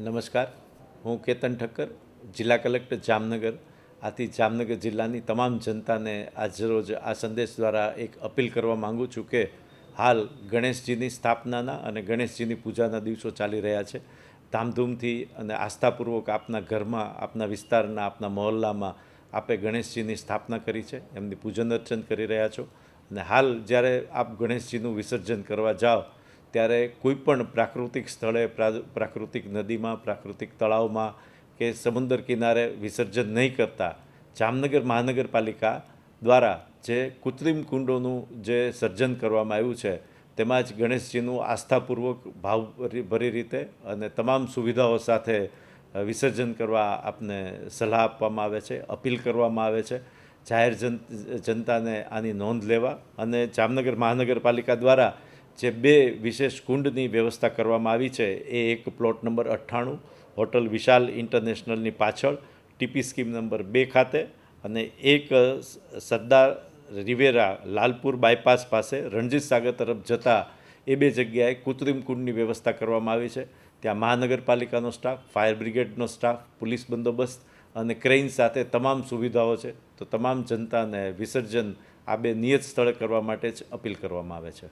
નમસ્કાર. હું કેતન ઠક્કર, જિલ્લા કલેક્ટર, જામનગર. આથી જામનગર જિલ્લાની તમામ જનતાને આજરોજ આ સંદેશ દ્વારા એક અપીલ કરવા માંગુ છું કે હાલ ગણેશજીની સ્થાપનાના અને ગણેશજીની પૂજાના દિવસો ચાલી રહ્યા છે. ધામધૂમથી અને આસ્થાપૂર્વક આપના ઘરમાં, આપના વિસ્તારના, આપના મહોલ્લામાં આપે ગણેશજીની સ્થાપના કરી છે. એમની પૂજન અર્ચન કરી રહ્યા છો. અને હાલ જ્યારે આપ ગણેશજીનું વિસર્જન કરવા જાઓ ત્યારે કોઈ પણ પ્રાકૃતિક સ્થળે પ્રા- પ્રાકૃતિક નદીમાં, પ્રાકૃતિક તળાવમાં કે સમુદ્ર કિનારે વિસર્જન નહીં કરતા, જામનગર મહાનગરપાલિકા દ્વારા જે કૃત્રિમ કુંડોનું જે સર્જન કરવામાં આવ્યું છે, તેમાં જ ગણેશજીનું આસ્થાપૂર્વક ભાવભરી રીતે અને તમામ સુવિધાઓ સાથે વિસર્જન કરવા આપને સલાહ આપવામાં આવે છે, અપીલ કરવામાં આવે છે. જાહેર જન, જનતાને આની નોંધ લેવા અને જામનગર મહાનગરપાલિકા દ્વારા જે બે વિશેષ કુંડની વ્યવસ્થા કરવામાં આવી છે, એ એક પ્લોટ નંબર અઠ્ઠાણું, હોટલ વિશાલ ઇન્ટરનેશનલની પાછળ, ટીપી સ્કીમ નંબર બે ખાતે, અને એક સરદાર રિવેરા લાલપુર બાયપાસ પાસે, રણજીત સાગર તરફ જતા એ બે જગ્યાએ કૃત્રિમ કુંડની વ્યવસ્થા કરવામાં આવી છે. ત્યાં મહાનગરપાલિકાનો સ્ટાફ, ફાયર બ્રિગેડનો સ્ટાફ, પોલીસ બંદોબસ્ત અને ક્રેઇન સાથે તમામ સુવિધાઓ છે. તો તમામ જનતાને વિસર્જન આ બે નિયત સ્થળે કરવા માટે જ અપીલ કરવામાં આવે છે.